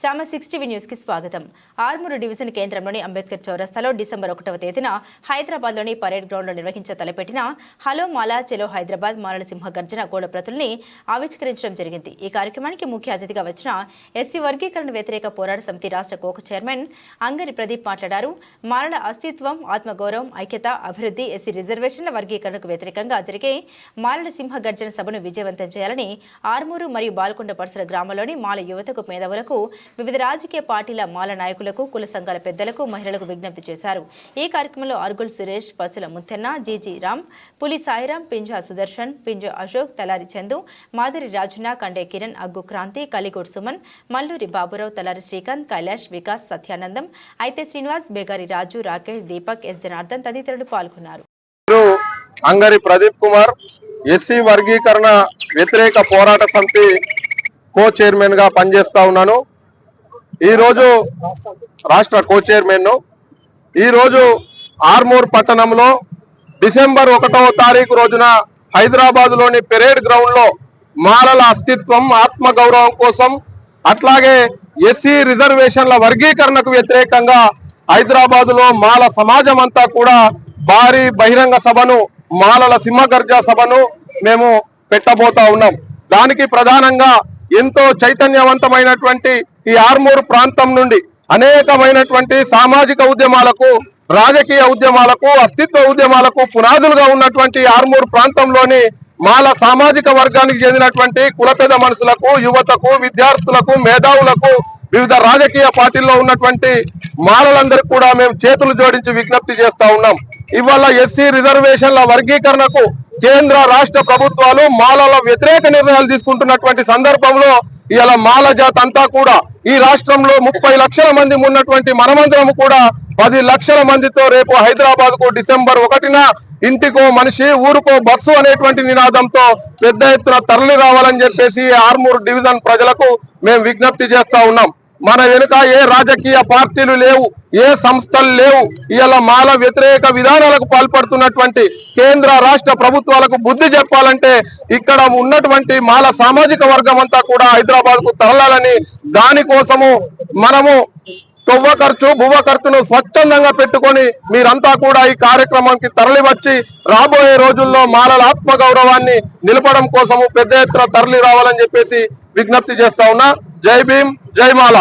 సామ six TV న్యూస్కి స్వాగతం. ఆర్మూరు డివిజన్ కేంద్రంలోని అంబేద్కర్ చౌరస్తాలో డిసెంబర్ ఒకటవ తేదీన హైదరాబాద్లోని పరేడ్ గ్రౌండ్లో నిర్వహించ తలపెట్టిన హలో మాలా చెలో హైదరాబాద్ మారల సింహ గర్జన గోడ ప్రతుల్ని ఆవిష్కరించడం జరిగింది. ఈ కార్యక్రమానికి ముఖ్య అతిథిగా వచ్చిన ఎస్సీ వర్గీకరణ వ్యతిరేక పోరాట సమితి రాష్ట్ర కోక చైర్మన్ అంగరి ప్రదీప్ మాట్లాడారు. మారల అస్తిత్వం ఆత్మగౌరవం ఐక్యత అభివృద్ధి ఎస్సీ రిజర్వేషన్ల వర్గీకరణకు వ్యతిరేకంగా జరిగే మారల సింహ గర్జన సభను విజయవంతం చేయాలని ఆర్మూరు మరియు బాల్కొండ పరిసర గ్రామంలోని మాల యువతకు మేధావులకు వివిధ రాజకీయ పార్టీల మాల నాయకులకు కుల సంఘాల పెద్దలకు మహిళలకు విజ్ఞప్తి చేశారు. ఈ కార్యక్రమంలో అర్గుల్ సురేష్ పసుల ముత్తెన్న జీజీ రామ్ పులి సాయిరాం పింజా సుదర్శన్ పింజో అశోక్ తలారి చందు మాదిరి రాజున కండే కిరణ్ అగ్గు క్రాంతి కలిగోడ్ సుమన్ మల్లూరి బాబురావు తలారి శ్రీకాంత్ కైలాష్ వికాస్ సత్యానందం అయితే శ్రీనివాస్ బేగారి రాజు రాకేష్ దీపక్ ఎస్ జనార్దన్ తదితరులు పాల్గొన్నారు. అంగరి ప్రదీప్ కుమార్ ఎస్సీ వర్గీకరణ వ్యతిరేక పోరాట సమితి కో చైర్మన్గా పనిచేస్తా ఉన్నాను. ఈరోజు రాష్ట్ర కో చైర్మన్ ఈరోజు ఆర్మూర్ పట్టణంలో డిసెంబర్ ఒకటవ తారీఖు రోజున హైదరాబాద్లోని పెరేడ్ గ్రౌండ్లో మాలల అస్తిత్వం ఆత్మ గౌరవం కోసం అట్లాగే ఎస్సీ రిజర్వేషన్ల వర్గీకరణకు వ్యతిరేకంగా హైదరాబాద్లో మాల సమాజం అంతా కూడా భారీ బహిరంగ సభను మాలల సింహగర్జ సభను మేము పెట్టబోతా ఉన్నాం. దానికి ప్రధానంగా ఎంతో చైతన్యవంతమైనటువంటి ఈ ఆర్మూరు ప్రాంతం నుండి అనేకమైనటువంటి సామాజిక ఉద్యమాలకు రాజకీయ ఉద్యమాలకు అస్తిత్వ ఉద్యమాలకు పునాదులుగా ఉన్నటువంటి ఆర్మూరు ప్రాంతంలోని మాల సామాజిక వర్గానికి చెందినటువంటి కులపేద మనుషులకు యువతకు విద్యార్థులకు మేధావులకు వివిధ రాజకీయ పార్టీల్లో ఉన్నటువంటి మాలలందరికీ కూడా మేము చేతులు జోడించి విజ్ఞప్తి చేస్తా ఉన్నాం. ఇవాళ ఎస్సీ రిజర్వేషన్ల వర్గీకరణకు కేంద్ర రాష్ట్ర ప్రభుత్వాలు మాలల వ్యతిరేక నిర్ణయాలు తీసుకుంటున్నటువంటి సందర్భంలో ఇలా మాల జాత అంతా కూడా ఈ రాష్ట్రంలో ముప్పై లక్షల మంది ఉన్నటువంటి మనమందరం కూడా పది లక్షల మందితో రేపు హైదరాబాద్కు డిసెంబర్ ఒకటిన ఇంటికో మనిషి ఊరుకో బస్సు అనేటువంటి నినాదంతో పెద్ద ఎత్తున తరలి రావాలని చెప్పేసి ఆర్మూర్ డివిజన్ ప్రజలకు మేము విజ్ఞప్తి చేస్తా ఉన్నాం. మన వెనుక ఏ రాజకీయ పార్టీలు లేవు. ఏ సంస్థలు లేవు. ఇలా మాల వ్యతిరేక విధానాలకు పాల్పడుతున్నటువంటి కేంద్ర రాష్ట్ర ప్రభుత్వాలకు బుద్ధి చెప్పాలంటే ఇక్కడ ఉన్నటువంటి మాల సామాజిక వర్గం అంతా కూడా హైదరాబాద్కు తరలాలని దానికోసము మనము తొవ్వ ఖర్చు భువ ఖర్చును స్వచ్ఛందంగా పెట్టుకొని మీరంతా కూడా ఈ కార్యక్రమానికి తరలి వచ్చి రాబోయే రోజుల్లో మాలల ఆత్మ గౌరవాన్ని నిలపడం కోసము పెద్ద ఎత్తున తరలి రావాలని చెప్పేసి విజ్ఞప్తి చేస్తా ఉన్నా. జై భీమ్ జై మాల.